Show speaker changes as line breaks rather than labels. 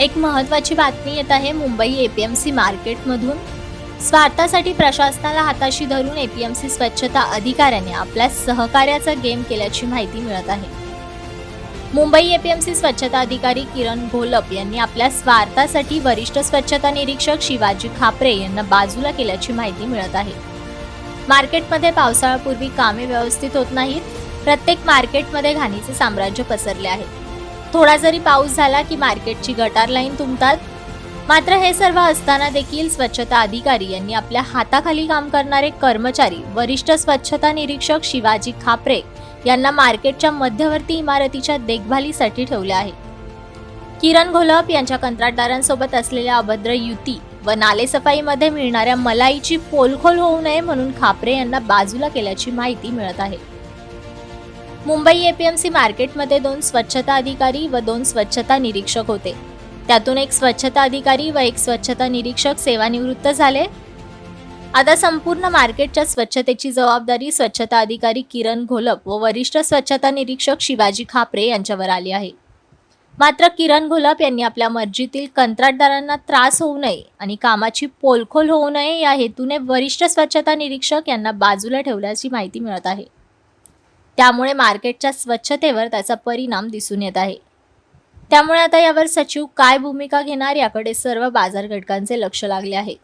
एक महत्त्वाची बातमी येत आहे मुंबई एपीएमसी मार्केटमधून. स्वार्थासाठी प्रशासनाला हाताशी धरून एपीएमसी स्वच्छता अधिकाऱ्याने आपल्या सहकार्याचा गेम केल्याची माहिती मिळत आहे. मुंबई एपीएमसी स्वच्छता अधिकारी किरण घोलप यांनी आपल्या स्वार्थासाठी वरिष्ठ स्वच्छता निरीक्षक शिवाजी खापरे यांना बाजूला केल्याची माहिती मिळत आहे. मार्केटमध्ये पावसाळ्यापूर्वी कामे व्यवस्थित होत नाहीत. प्रत्येक मार्केटमध्ये घाणीचे साम्राज्य पसरले आहे. थोडा जरी पाऊस झाला की मार्केटची गटार लाईन तुंबतात. मात्र हे सर्व असताना देखील स्वच्छता अधिकारी यांनी आपल्या हाताखाली काम करणारे कर्मचारी वरिष्ठ स्वच्छता निरीक्षक शिवाजी खापरे यांना मार्केटच्या मध्यवर्ती इमारतीच्या देखभालीसाठी ठेवले आहे. किरण घोलप यांच्या कंत्राटदारांसोबत असलेल्या अभद्र युती व नालेसफाईमध्ये मिळणाऱ्या मलाईची पोलखोल होऊ नये म्हणून खापरे यांना बाजूला केल्याची माहिती मिळत आहे. मुंबई एपीएमसी मार्केटमध्ये दोन स्वच्छता अधिकारी व दोन स्वच्छता निरीक्षक होते. त्यातून एक स्वच्छता अधिकारी व एक स्वच्छता निरीक्षक सेवानिवृत्त झाले. आता संपूर्ण मार्केटच्या स्वच्छतेची जबाबदारी स्वच्छता अधिकारी किरण घोलप व वरिष्ठ स्वच्छता निरीक्षक शिवाजी खापरे यांच्यावर आली आहे. मात्र किरण घोलप यांनी आपल्या मर्जीतील कंत्राटदारांना त्रास होऊ नये आणि कामाची पोलखोल होऊ नये या हेतूने वरिष्ठ स्वच्छता निरीक्षक यांना बाजूला ठेवल्याची माहिती मिळत आहे. त्यामुळे मार्केटच्या स्वच्छतेवर त्याचा परिणाम दिसून येत आहे. त्यामुळे आता यावर सचिव काय भूमिका घेणार याकडे सर्व बाजार घटकांचे लक्ष लागले आहे.